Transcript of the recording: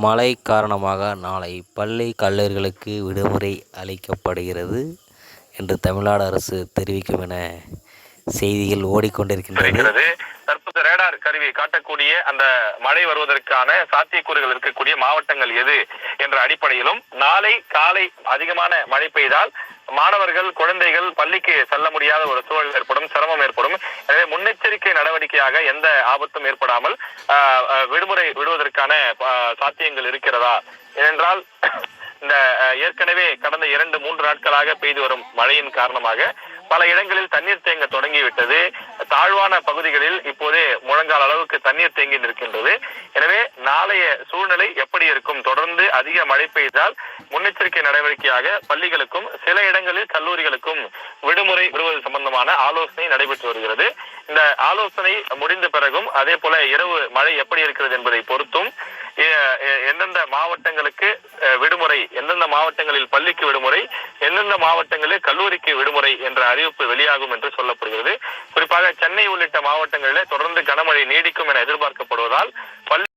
மழை காரணமாக நாளை பள்ளி கல்லூரிகளுக்கு விடுமுறை அளிக்கப்படுகிறது என்று தமிழ்நாடு அரசு தெரிவிக்கும் என செய்திகள் ஓடிக்கொண்டிருக்கின்றது தற்போது ரேடார் கருவி காட்டக்கூடிய அந்த மழை வருவதற்கான சாத்தியக்கூறுகள் இருக்கக்கூடிய மாவட்டங்கள் எது என்ற அடிப்படையிலும் நாளை காலை அதிகமான மழை பெய்தால் மாணவர்கள் குழந்தைகள் பள்ளிக்கு செல்ல முடியாத ஒரு சூழல் ஏற்படும் சிரமம் ஏற்படும். எனவே முன்னெச்சரிக்கை நடவடிக்கையாக எந்த ஆபத்தும் ஏற்படாமல் விடுமுறை விடுவதற்கான சாத்தியங்கள் இருக்கிறதா? ஏனென்றால் இந்த ஏற்கனவே கடந்த இரண்டு மூன்று நாட்களாக பெய்து வரும் மழையின் காரணமாக பல இடங்களில் தண்ணீர் தேங்க தொடங்கிவிட்டது. தாழ்வான பகுதிகளில் இப்போதே முழங்க தண்ணீர் தேங்கி நிற்கின்றது. எனவே நாளைய சூழ்நிலை எப்படி இருக்கும்? தொடர்ந்து அதிக மழை பெய்தால் முன்னெச்சரிக்கை நடவடிக்கையாக பள்ளிகளுக்கும் சில இடங்களில் கல்லூரிகளுக்கும் விடுமுறை விடுவது சம்பந்தமான ஆலோசனை நடைபெற்று வருகிறது. இந்த ஆலோசனை முடிந்த பிறகும் அதே போல இரவு மழை எப்படி இருக்கிறது என்பதை பொறுத்தும் எந்தெந்த மாவட்டங்களுக்கு விடுமுறை எந்தெந்த மாவட்டங்களில் பள்ளிக்கு விடுமுறை எந்தெந்த மாவட்டங்களில் கல்லூரிக்கு விடுமுறை என்ற அறிவிப்பு வெளியாகும் என்று சொல்லப்படுகிறது. குறிப்பாக சென்னை உள்ளிட்ட மாவட்டங்களில் தொடர்ந்து கனமழை நீடிக்கும் என எதிர்பார்க்கப்படுவதால் பள்ளி